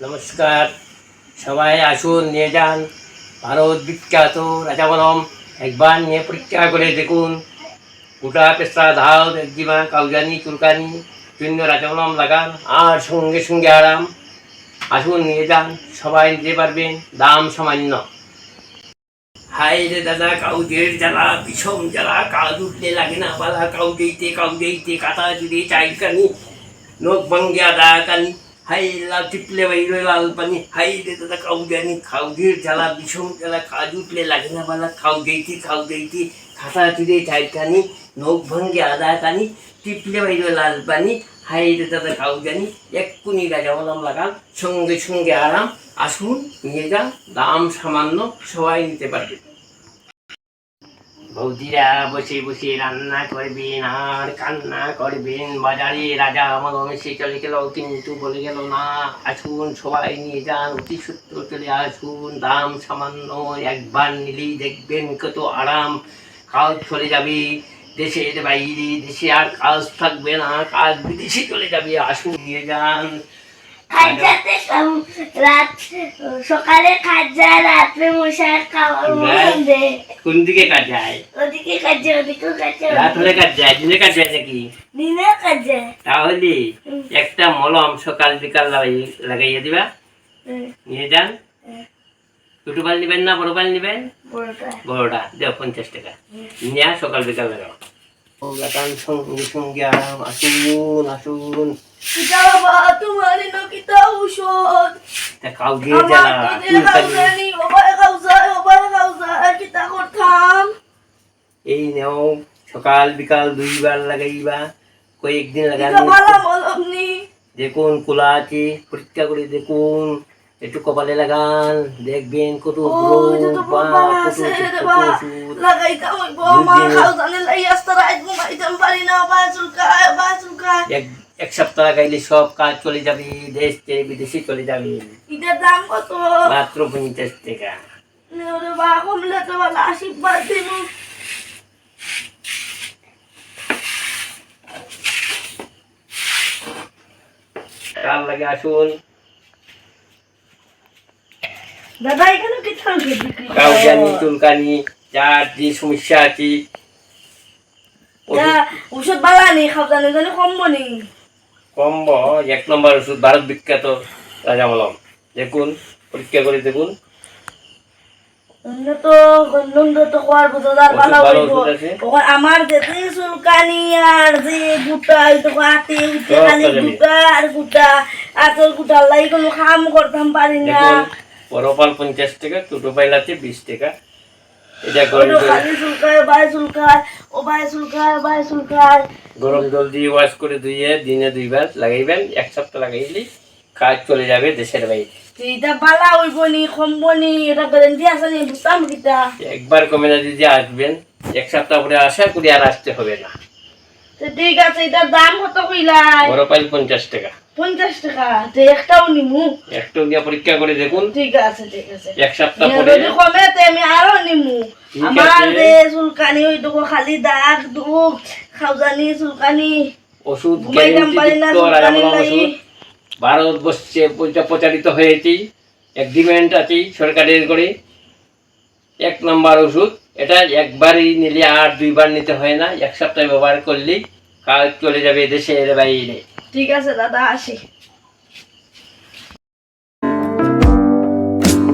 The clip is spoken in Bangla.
নমস্কার। সবাই আসুন, নিয়ে যান। ভারত বিখ্যাত রাজাবনম। একবার নিয়ে পরীক্ষা করে দেখুন। গোটা পেশা ধাও একজিমা কাউজানি চুলকানি শূন্য রাজাবনম লাগান, আর সঙ্গে সঙ্গে আরাম। আসুন, নিয়ে যান। সবাই নিতে পারবেন, দাম সামান্য। হাই রে দাদা কাউদের জ্বালা, বিষম জ্বালা কাজ উঠলে লাগে না বালা কাউ দিতে কাউ দিতে কাটা যদি চাইকানি নখ ভাঙ্গে আদা কানি হাই, লাল টিপলে বাইরে লাল পানি। হাই রে দাদা, কাউ জানি খাউদের জ্বালা, বিষম জ্বালা, কাজ উঠলে লাগে না বালা। খাউ দিতে খাউ দিতে খাতা চুড়ে চাইকানি নখ ভাঙ্গে আদা কানি টিপলে বাইরে লাল পানি। হাই রে দাদা, কাউ জানি, এক্ষুনি রাজা বলাম লাগান সঙ্গে সঙ্গে আরাম। আসুন, নিয়ে যান, দাম সামান্য সবাই নিতে পারবে। বৌদিরা বসে বসে রান্না করবেন আর কান্না করবেন। বাজারে রাজা আমার অমেশে চলে গেল, কিন্তু বলে গেল, না, আসুন সবাই নিয়ে যান অতি সূত্র চলে আসুন। দাম সামান্য, একবার নিলেই দেখবেন কত আরাম। কাজ চলে যাবে দেশের বাইরে, দেশে আর কাজ থাকবে না, কাজ বিদেশে চলে যাবে। আসুন, নিয়ে যান। সব- রাত সকালে খাদ্যা রাত্রে মশার মধ্যে কোন দিকে ওদিকে খাদ্য রাত হলে দিনে নাকি দিনে তাহলে একটা মলম সকাল বিকাল লাগাই- লাগাইয়া দিবা নিয়ে যান ছোটো পাল নিবেন না বড় পাল নিবেন বড়টা দেও পঞ্চাশ টাকা নিয়ে সকাল বিকাল লাগাও লাগান সঙ্গে সঙ্গে আসুন আসুন কিতা বাবা তোমার ঔষধ তা কিতা করতাম? এই নেও সকাল বিকাল দুইবার লাগাইবা কয়েকদিন লাগান ভালো বলবনি দেখুন খোলা আছে পরীক্ষা করে দেখুন একটু কপালে লাগান দেখবেন কত। লাগাইতাম পারি না বা চুলকায় বা চুলকায় এক সপ্তাহ লাগাইলে সব কাজ চলে যাবে দেশ থেকে বিদেশে চলে যাবে। এটার দাম কত? মাত্র পঞ্চাশ টাকা। কমলে তো আশীর্বাদ দিব। কার লাগে আসুন দাদা এখানে কি থাকবে কাউজানি চুলকানি যার যে সমস্যা আছে ওষুধ বালা নেই খাওয়ানি জানি কমবো নেই কম্ব এক নম্বর ওষুধ ভারত বিখ্যাত রাজামলম। দেখুন পরীক্ষা করে দেখুন। আমার যেতে চুলকানি আর যে গুটা তো হাতে উঠে সব খালি গুটা আর গুটা। আতর গুটা লাই কোনো কাম করতাম পারি না। দেখুন বড় পাল পঞ্চাশ টাকা ছোটো পাইল আছে বিশ টাকা। এটা গরম জল। খালি চুলকায় বাই চুলকায় ও বাই চুলকায় বাই চুলকায়। গরম জল দিয়ে ওয়াশ করে ধুয়ে দিনে দুইবার লাগাইবেন এক সপ্তাহ লাগাইলে কাজ চলে যাবে দেশের বাইরে। এটা বালা হইব নি কমবো নি এটা গ্যারান্টি আছে নি বুঝতাম কিটা? একবার কমে না যদি আসবেন এক সপ্তাহ পরে আসা করি আর আসতে হবে না। ঠিক আছে এটার দাম কত কইলাই? বড় পাইল পঞ্চাশ টাকা। পঞ্চাশ টাকা? তো একটাও নিমু? একটু গিয়ে পরীক্ষা করে দেখুন। ঠিক আছে ঠিক আছে। এক সপ্তাহ পরে যদি কমে তে আমি আরও নিমু। আমার যে চুলকানি ওই খালি দাগ দুঃখ খাওজানি চুলকানি। ওষুধ ওষুধ। ভারতবর্ষে প্রচারিত হয়েছি। এগ্রিমেন্ট আছে সরকারের করে। এক নম্বর ওষুধ। এটা একবারই নিলে আর দুইবার নিতে হয় না। এক সপ্তাহে ব্যবহার করলেই কাজ চলে যাবে দেশের বাইরে ঠিক আছে দাদা আসি।